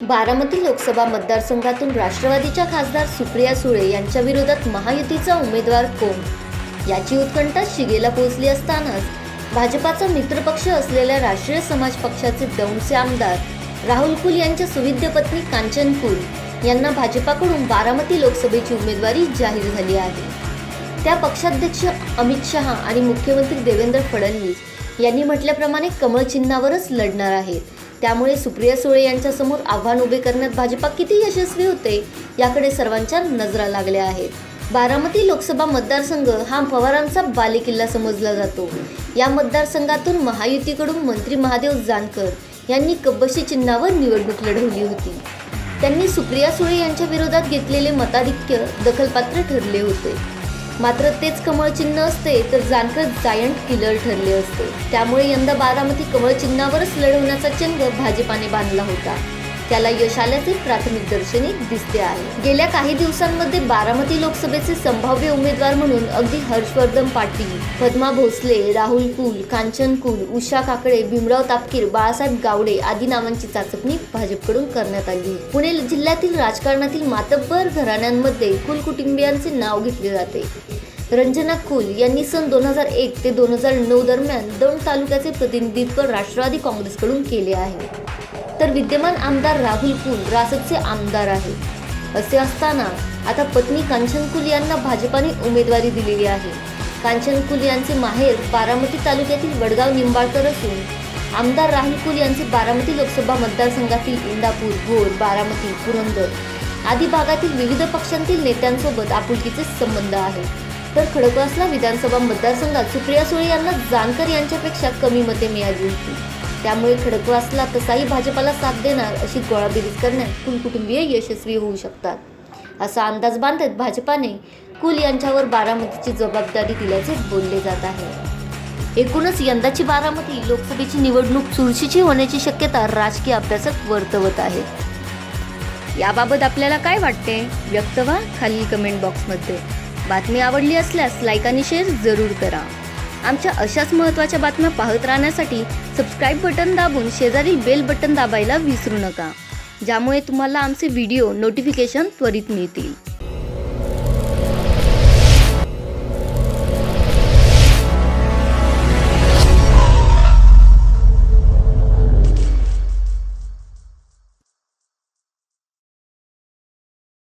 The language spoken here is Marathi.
बारामती लोकसभा मतदारसंघातून राष्ट्रवादीच्या खासदार सुप्रिया सुळे यांच्या विरोधात महायुतीचा उमेदवार कोण? याची उत्कंठा शिगेला पोहोचली असतानाच भाजपाचा मित्रपक्ष असलेल्या राष्ट्रीय समाज पक्षाचे दौंडचे आमदार राहुल कुल यांच्या सुविद्य पत्नी कांचन कुल यांना भाजपाकडून बारामती लोकसभेची उमेदवारी जाहीर झाली आहे. त्या पक्षाध्यक्ष अमित शहा आणि मुख्यमंत्री देवेंद्र फडणवीस यांनी म्हटल्याप्रमाणे कमळ चिन्हावरच लढणार आहेत. त्यामुळे सुप्रिया सुळे यांच्यासमोर आव्हान उभे करण्यात भाजपा किती यशस्वी होते याकडे सर्वांच्या नजरा लागल्या आहेत. बारामती लोकसभा मतदारसंघ हा पवारांचा बालेकिल्ला समजला जातो. या मतदारसंघातून महायुतीकडून मंत्री महादेव जानकर यांनी कब्बशी चिन्हावर निवडणूक लढवली होती. त्यांनी सुप्रिया सुळे यांच्या विरोधात घेतलेले मताधिक्य दखलपात्र ठरले होते. मात्र तेच कमळ चिन्ह असते तर जानकर जायंट किलर ठरले असते. त्यामुळे यंदा बारामती कमळ चिन्हावरच लढवण्याचा चंग भाजपाने बांधला होता. त्याला यश आल्याचे प्राथमिक दर्शनी दिसते आहे. गेल्या काही दिवसांमध्ये बारामती लोकसभेचे संभाव्य उमेदवार म्हणून अगदी हर्षवर्धन पाटील पद्मा भोसले राहुल कुल कांचन कुल उषा काकडे भीमराव तापकीर बाळासाहेब गावडे आदी नावांची चाचपणी भाजपकडून करण्यात आली. पुणे जिल्ह्यातील राजकारणातील मातब्बर घराण्यांमध्ये कुल कुटुंबियांचे नाव घेतले जाते. रंजना कुल यांनी सन दोन हजार एक ते दोन हजार नऊ दरम्यान दौंड तालुक्याचे प्रतिनिधित्व राष्ट्रवादी काँग्रेसकडून केले आहे. तर विद्यमान आमदार राहुल कुल रासदचे आमदार आहेत. असे असताना आता पत्नी कांचन कुल यांना भाजपाने उमेदवारी दिलेली आहे. कांचन कुल यांचे माहेर बारामती तालुक्यातील वडगाव निंबाळकर असून आमदार राहुल कुल यांचे बारामती लोकसभा मतदारसंघातील इंदापूर भोर बारामती पुरंदर आदी भागातील विविध पक्षांतील नेत्यांसोबत आपुलकीचे संबंध आहेत. तर खडकवासला विधानसभा मतदारसंघात सुप्रिया सुळे यांना जानकर यांच्यापेक्षा कमी मते मिळाली होती. त्यामुळे खडकवासला तसाही भाजपाला साथ देणार अशी गोळाबेरीज करण्यात कुल कुटुंबीय यशस्वी होऊ शकतात. असा अंदाज बांधत भाजपाने कुल यांच्यावर बारामतीची जबाबदारी दिल्याचे बोलले जात आहे. एकूणच यंदाची बारामती लोकसभेची निवडणूक चुरशीची होण्याची शक्यता राजकीय अभ्यासक वर्तवत आहेत. याबाबत आपल्याला काय वाटते? व्यक्त व्हा खालील कमेंट बॉक्समध्ये बातमी आवडली असल्यास लाईक आणि शेअर जरूर करा. आमच्या अशाच महत्त्वाच्या बातम्या पाहत राहण्यासाठी सबस्क्राईब बटन दाबून शेजारी बेल बटन दाबायला विसरू नका. ज्यामुळे तुम्हाला आमचे व्हिडिओ नोटिफिकेशन त्वरित मिळतील.